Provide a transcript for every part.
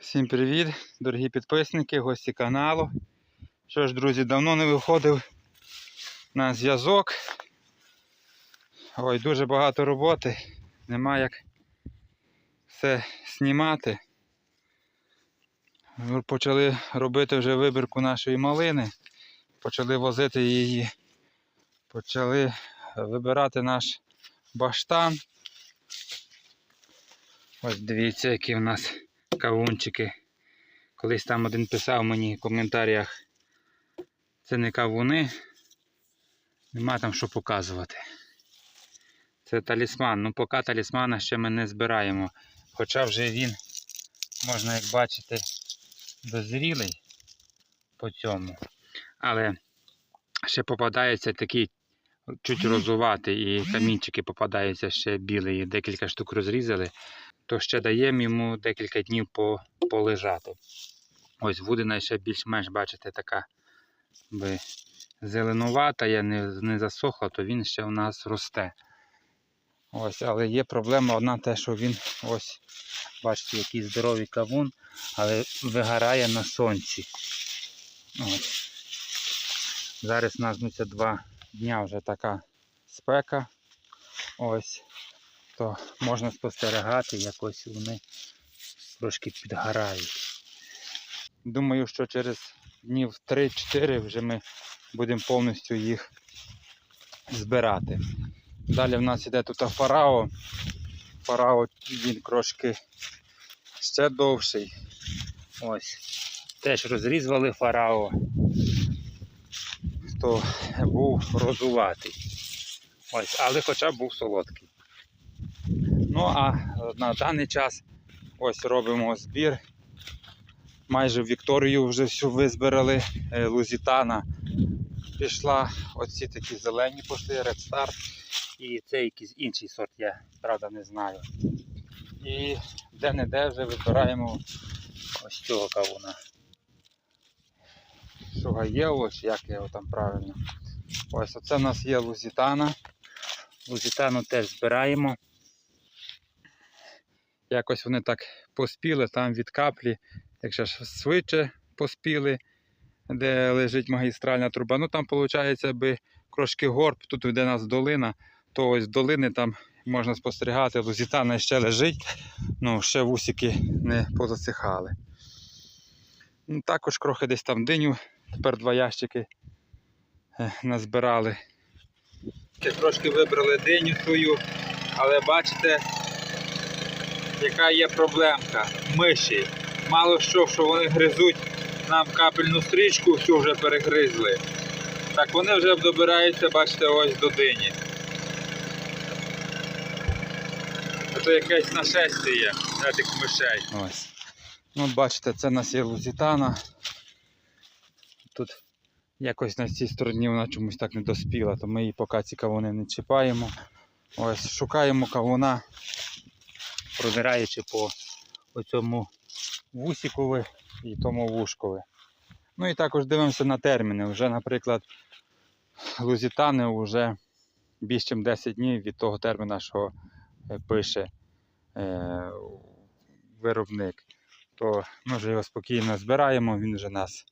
Всім привіт, дорогі підписники, гості каналу. Що ж, друзі, давно не виходив на зв'язок. Ой, дуже багато роботи. Нема як все знімати. Ми Почали робити вже вибірку нашої малини. Почали возити її. Почали вибирати наш баштан. Ось дивіться, які в нас кавунчики. Колись там один писав мені в коментарях. Це не кавуни. Нема там що показувати. Це талісман. Ну поки талісмана ще ми не збираємо. Хоча вже він, можна як бачити, дозрілий по цьому. Але ще попадається такий чуть розуватий і камінчики попадаються ще білі. Декілька штук розрізали то ще даємо йому декілька днів по, полежати. Ось вудина ще більш-менш, бачите, така би, зеленувата, я не, не засохла, то він ще у нас росте. Ось, Але є проблема одна те, що він ось, бачите, який здоровий кавун, але вигорає на сонці. Ось. Зараз у нас два дня вже така спека. Ось то можна спостерігати, якось вони трошки підгорають. Думаю, що через днів 3-4 вже ми будемо повністю їх збирати. Далі в нас іде тут фарао. Фарао він трошки ще довший. Ось. Теж розрізали фарао, то був розуватий. Ось, але хоча був солодкий. Ну а на даний час ось робимо збір. Майже Вікторію вже всю визбирали, е, Лузітана. Пішла оці такі зелені пошли, Red Star. І це якийсь інший сорт, я правда не знаю. І де-не-де вже вибираємо ось цього кавуна. Шугаєло, чи як його там правильно. Ось оце в нас є Лузітана. Лузітану теж збираємо. Якось вони так поспіли там від каплі, якщо ж швидше поспіли, де лежить магістральна труба. Ну там виходить, би трошки горб, тут йде нас долина, то ось долини там можна спостерігати, лузітана ще лежить, ну ще вусики не позасихали. Ну, Також трохи десь там диню, тепер два ящики е, назбирали. Трошки вибрали диню свою, але бачите, яка є проблемка. Миші. Мало що, що вони гризуть нам капельну стрічку, всю вже перегризли. Так вони вже добираються, бачите, ось до дині. Це якесь нашестя цих мишей. Ось. Ну, бачите, це у нас є лузітана. Тут якось на цій стороні вона чомусь так не доспіла, то ми її поки ці кавуни не чіпаємо. Ось, шукаємо кавуна продираючи по цьому вусікові і тому вушкові. Ну і також дивимося на терміни. Вже, наприклад, лузітани вже більше ніж 10 днів від того терміна, що е, пише е, виробник. То ми вже його спокійно збираємо, він вже нас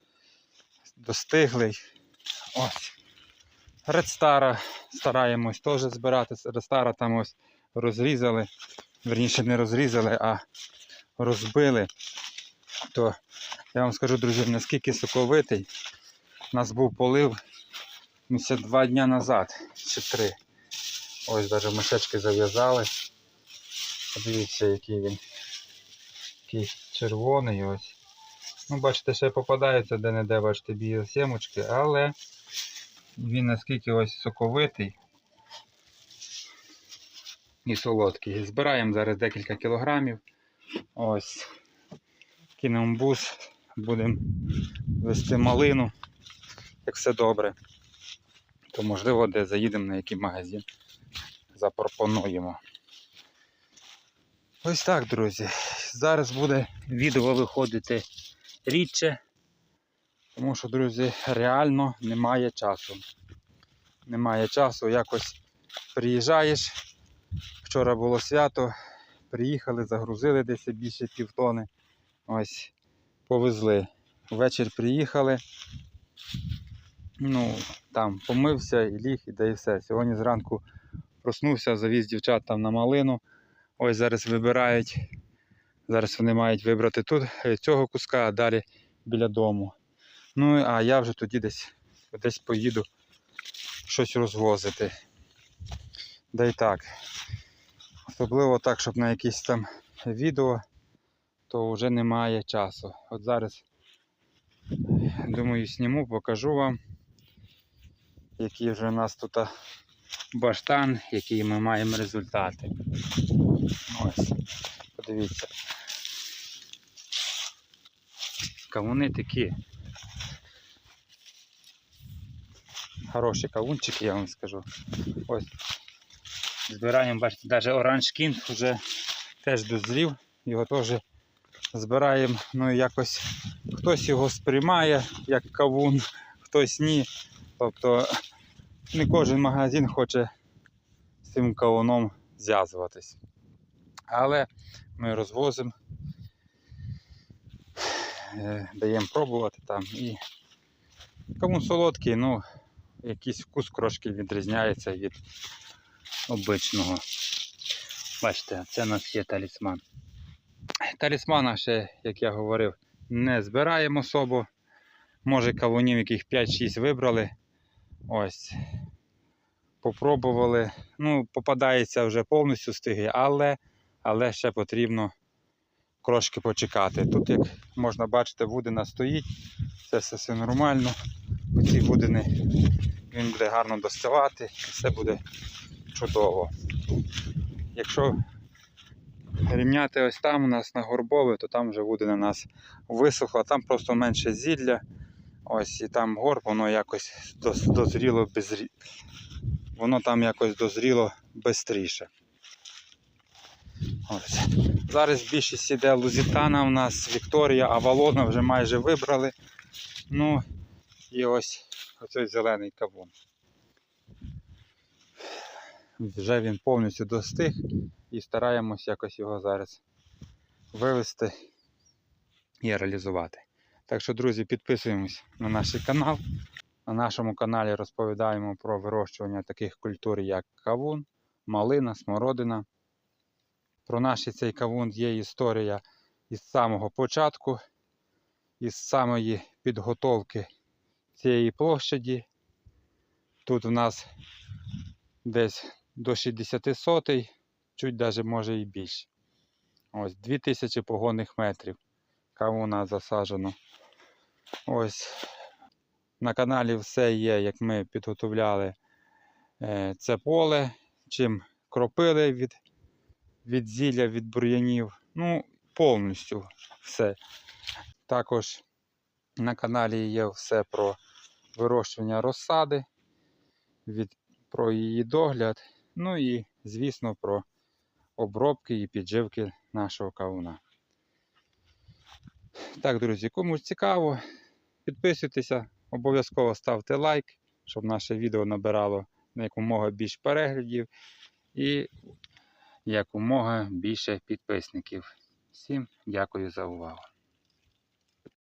достиглий. Ось. Редстара стараємось теж збирати. Редстара там ось розрізали верніше не розрізали, а розбили, то я вам скажу, друзі, наскільки соковитий. У нас був полив місяць два дня назад, чи три. Ось навіть мишечки зав'язали. Подивіться, який він такий червоний ось. Ну, бачите, ще попадаються де-не-де, бачите, білі сімочки, але він наскільки ось соковитий і солодкий. Збираємо зараз декілька кілограмів. Ось. Кинемо бус, будемо вести малину, як все добре. То можливо де заїдемо на який магазин. Запропонуємо. Ось так, друзі. Зараз буде відео виходити рідше, тому що, друзі, реально немає часу. Немає часу, якось приїжджаєш. Вчора було свято, приїхали, загрузили десь більше півтони. Ось повезли. Ввечері приїхали. Ну, там помився і ліг, і да і все. Сьогодні зранку проснувся, завіз дівчат там на малину. Ось зараз вибирають. Зараз вони мають вибрати тут е, цього куска, а далі біля дому. Ну, а я вже тоді десь, десь поїду щось розвозити. Да і так. Особливо так, щоб на якісь там відео, то вже немає часу. От зараз, думаю, зніму, покажу вам, який вже у нас тут баштан, які ми маємо результати. Ось, подивіться. Кавуни такі. Хороші кавунчики, я вам скажу. Ось. Збираємо, бачите, навіть оранж кінг вже теж дозрів. Його теж збираємо. Ну і якось хтось його сприймає як кавун, хтось ні. Тобто не кожен магазин хоче з цим кавуном зв'язуватись. Але ми розвозимо, е, даємо пробувати там і кавун солодкий, ну якийсь вкус трошки відрізняється від обичного. Бачите, це у нас є талісман. Талісмана ще, як я говорив, не збираємо особо. Може кавунів, яких 5-6 вибрали. Ось. Попробували. Ну, попадається вже повністю стиги, але, але ще потрібно трошки почекати. Тут, як можна бачити, вудина стоїть. Це все, все нормально. Оці вудини він буде гарно достигати і все буде чудово. Якщо рівняти ось там у нас на горбове, то там вже буде на нас висохло, там просто менше зілля. Ось і там горб, воно якось дозріло без воно там якось дозріло. Ось. Зараз більшість іде Лузітана у нас, Вікторія, Авалона вже майже вибрали. Ну і ось оцей зелений кавун. Вже він повністю достиг і стараємось якось його зараз вивести і реалізувати. Так що, друзі, підписуємось на наш канал. На нашому каналі розповідаємо про вирощування таких культур, як кавун, малина, смородина. Про наш цей кавун є історія із самого початку, із самої підготовки цієї площаді. Тут у нас десь до 60 сотей, чуть навіть може і більше. Ось 2000 погонних метрів кавуна засаджено. Ось на каналі все є, як ми підготовляли е, це поле, чим кропили від, від зілля, від бур'янів. Ну, повністю все. Також на каналі є все про вирощування розсади, від, про її догляд, ну і, звісно, про обробки і підживки нашого кавуна. Так, друзі, комусь цікаво, підписуйтеся, обов'язково ставте лайк, щоб наше відео набирало якомога більше переглядів і якомога більше підписників. Всім дякую за увагу.